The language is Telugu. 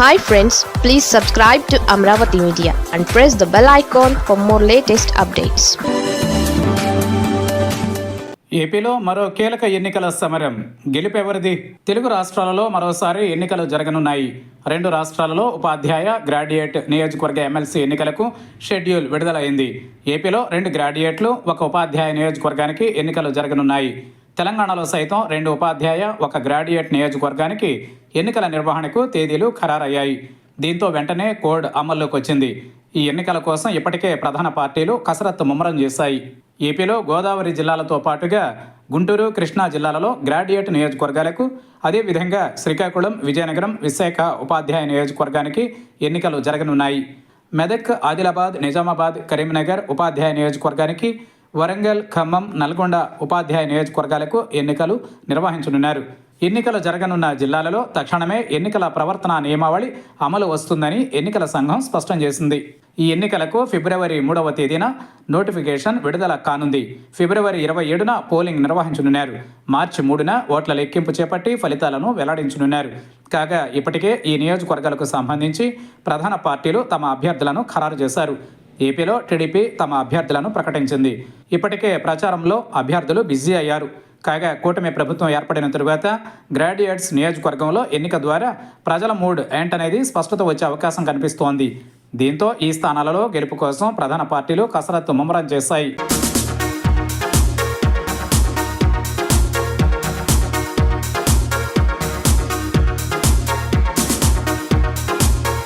Hi friends please subscribe to Amaravati media and press the bell icon for more latest updates ఏపీలో మరో కీలక ఎన్నికల సమరం. గెలుపెవరిది? తెలుగు రాష్ట్రాలలో మరోసారి ఎన్నికలు జరగనున్నాయి. రెండు రాష్ట్రాలలో ఉపాధ్యాయ గ్రాడ్యుయేట్ నియోజకవర్గ ఎమ్మెల్సీ ఎన్నికలకు షెడ్యూల్ విడుదలైంది. ఏపీలో రెండు గ్రాడ్యుయేట్లు ఒక ఉపాధ్యాయ నియోజకవర్గానికి ఎన్నికలు జరగనున్నాయి. తెలంగాణలో సైతం రెండు ఉపాధ్యాయ ఒక గ్రాడ్యుయేట్ నియోజకవర్గానికి ఎన్నికల నిర్వహణకు తేదీలు ఖరారయ్యాయి. దీంతో వెంటనే కోడ్ అమల్లోకి వచ్చింది ఈ ఎన్నికల కోసం ఇప్పటికే ప్రధాన పార్టీలు కసరత్తు ముమ్మరం చేశాయి. ఏపీలో గోదావరి జిల్లాలతో పాటుగా గుంటూరు కృష్ణా జిల్లాలలో గ్రాడ్యుయేట్ నియోజకవర్గాలకు అదేవిధంగా శ్రీకాకుళం విజయనగరం విశాఖ ఉపాధ్యాయ నియోజకవర్గానికి ఎన్నికలు జరగనున్నాయి. మెదక్ ఆదిలాబాద్ నిజామాబాద్ కరీంనగర్ ఉపాధ్యాయ నియోజకవర్గానికి వరంగల్ ఖమ్మం నల్గొండ ఉపాధ్యాయ నియోజకవర్గాలకు ఎన్నికలు నిర్వహించనున్నారు. ఎన్నికలు జరగనున్న జిల్లాలలో తక్షణమే ఎన్నికల ప్రవర్తన నియమావళి అమలు వస్తుందని ఎన్నికల సంఘం స్పష్టం చేసింది. ఈ ఎన్నికలకు ఫిబ్రవరి మూడవ తేదీన నోటిఫికేషన్ విడుదల కానుంది. ఫిబ్రవరి ఇరవై ఏడున పోలింగ్ నిర్వహించనున్నారు. మార్చి మూడున ఓట్ల లెక్కింపు చేపట్టి ఫలితాలను వెల్లడించనున్నారు. కాగా ఇప్పటికే ఈ నియోజకవర్గాలకు సంబంధించి ప్రధాన పార్టీలు తమ అభ్యర్థులను ఖరారు చేశారు. ఏపీలో టీడీపీ తమ అభ్యర్థులను ప్రకటించింది. ఇప్పటికే ప్రచారంలో అభ్యర్థులు బిజీ అయ్యారు. కాగా కూటమి ప్రభుత్వం ఏర్పడిన తరువాత గ్రాడ్యుయేట్స్ నియోజకవర్గంలో ఎన్నిక ద్వారా ప్రజల మూడ్ ఏంటనేది స్పష్టత వచ్చే అవకాశం కనిపిస్తోంది. దీంతో ఈ స్థానాలలో గెలుపు కోసం ప్రధాన పార్టీలు కసరత్తు ముమ్మరం చేశాయి.